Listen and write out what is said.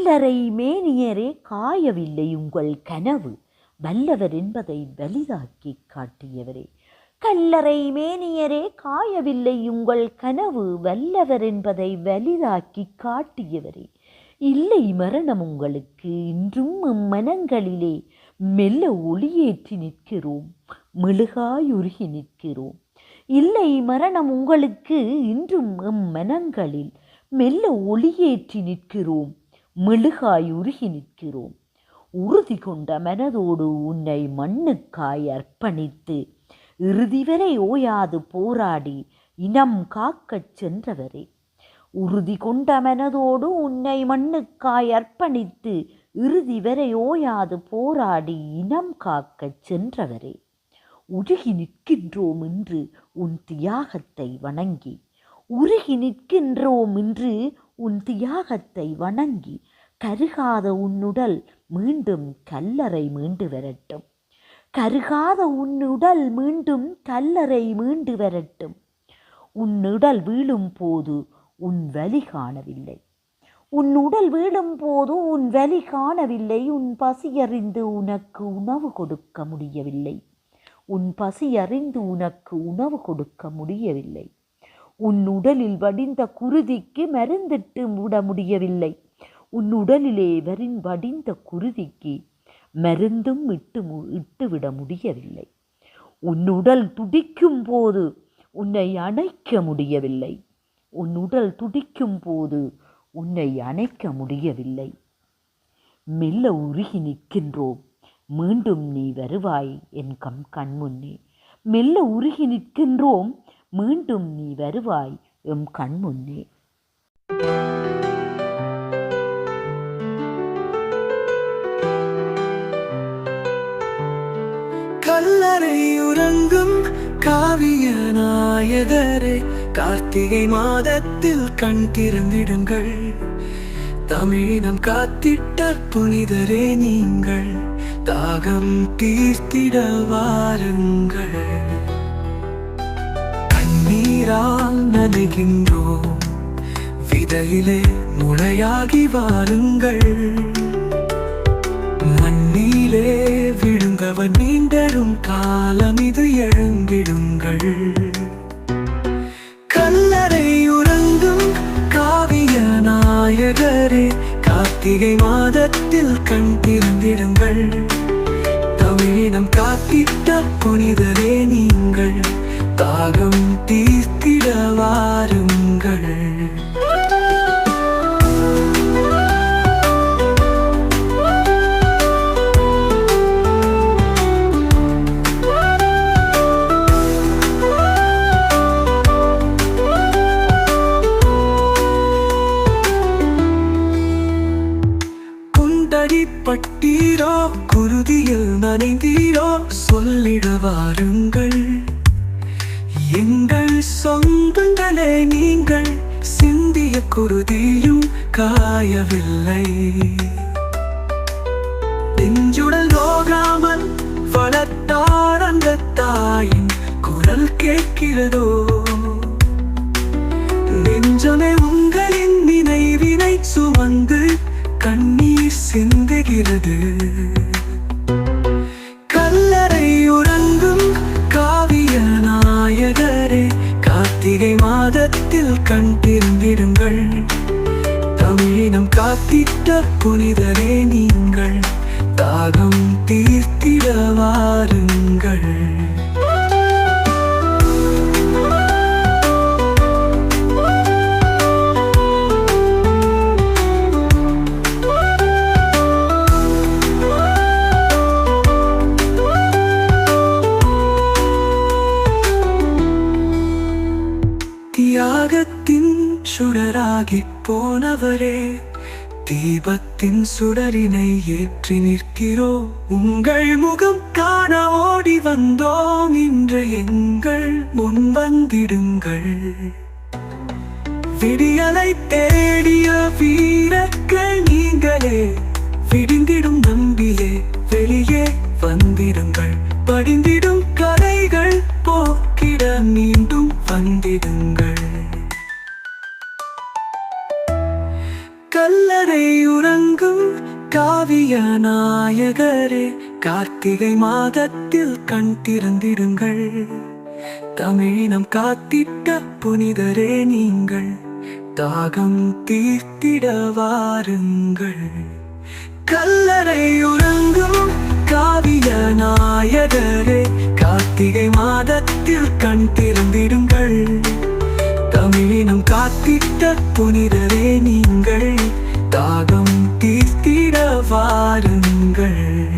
கல்லறை மேனியரே காயவில்லை உங்கள் கனவு. வல்லவர் என்பதை வலிதாக்கி காட்டியவரே. கல்லறை மேனியரே காயவில்லை உங்கள் கனவு. வல்லவர் என்பதை வலிதாக்கி காட்டியவரே. இல்லை மரணம் உங்களுக்கு. இன்றும் மனங்களிலே மெல்ல ஒளியேற்றி நிற்கிறோம். மெழுகாயுருகி நிற்கிறோம். இல்லை மரணம் உங்களுக்கு. இன்றும் எம் மனங்களில் மெல்ல ஒளியேற்றி நிற்கிறோம். மெழுகாய் உருகி நிற்கிறோம். உறுதி கொண்ட மனதோடு உன்னை மண்ணுக்காய் அர்ப்பணித்து இறுதி வரை ஓயாது போராடி இனம் காக்கச் சென்றவரே. உறுதி கொண்ட மனதோடு உன்னை மண்ணுக்காய் அர்ப்பணித்து இறுதி வரை ஓயாது போராடி இனம் காக்கச் சென்றவரே. உருகி நிற்கின்றோம் என்று உன் தியாகத்தை வணங்கி உருகி நிற்கின்றோம் என்று உன் தியாகத்தை வணங்கி கருகாத உன்னுடல் மீண்டும் கல்லறை மீண்டு வரட்டும். கருகாத உன்னுடல் மீண்டும் கல்லறை மீண்டு வரட்டும். உன் உடல் வீழும் போது உன் வலி காணவில்லை. உன் உடல் வீழும் போது உன் வலி காணவில்லை. உன் பசியறிந்து உனக்கு உணவு கொடுக்க முடியவில்லை. உன் பசி அறிந்து உனக்கு உணவு கொடுக்க முடியவில்லை. உன் உடலில் வடிந்த குருதிக்கு மருந்திட்டு விட முடியவில்லை. உன் உடலிலே வரின் வடிந்த குருதிக்கு மருந்தும் இட்டு மு- இட்டுவிட முடியவில்லை. உன் உடல் துடிக்கும் போது உன்னை அணைக்க முடியவில்லை. உன் உடல் துடிக்கும் போது உன்னை அணைக்க முடியவில்லை. மெல்ல உருகி நிற்கின்றோம். மீண்டும் நீ வருவாய் என் கம் கண்முன்னே. மெல்ல உருகி நிற்கின்றோம். மீண்டும் நீ வருவாய் எம் கண்முன்னே. கல்லறை உறங்கும் காவிய நாயகரே கார்த்திகை மாதத்தில் கண் திறந்திடுங்கள். தமிழினம் காத்திட்ட புனிதரே நீங்கள் தாகம் தீர்த்திட வாருங்கள். நீரால் நனைகின்றோம் விதையிலே முளையாகி வாருங்கள். மண்ணிலே விழுந்தவன் நீண்டரும் காலம் இது எழுந்திடுங்கள். கல்லறை உறங்கும் காவிய நாயகரே கார்த்திகை மாதத்தில் கண் திறந்திடுங்கள். தமிழினம் காத்திட்ட புனிதரே நீங்கள். தாகம் வாருங்கள். குண்டடிப்பட்டீரோ குருதியில் நனைந்தீரோ சொல்லிட வாருங்கள். குருதியும் காயவில்லை. நெஞ்சுடல் நோகாமல் வளர்த்தார் அந்த தாயின் குரல் கேட்கிறதோ? நெஞ்சமே உங்களின் நினைவினை சுமந்து கண்ணீர் சிந்துகிறது. கார்த்திகை மாதத்தில் கண் திறந்திடுங்கள். தமிழினம் காத்திட்ட புனிதரே நீங்கள். தாகம் தீர்த்திட வாருங்கள் ஆகி போனவரே தீபத்தின் சுடரினை ஏற்றி நிற்கிறோ. உங்கள் முகம் காண ஓடி வந்தோம். இன்று எங்கள் முன் வந்திடுங்கள். விடியலை தேடிய வீரர்கள் நீங்களே. விடிந்திடும் நம்பியே வெளியே வந்திடுங்கள். படிந்திடும் கலைகள் போக்கிட மீண்டும் வந்திடுங்கள். காவிய நாயகரே கார்த்திகை மாதத்தில் கண் திறந்திருங்கள் தமிழினம் காத்திட்ட புனிதரே நீங்கள் தாகம் தீர்த்திட வாருங்கள் கல்லறை உறங்கும் காவிய நாயகரே கார்த்திகை மாதத்தில் கண் திறந்திடுங்கள். தமிழினம் காத்திட்ட புனிதரே நீங்கள் தாகம் வாருங்கள்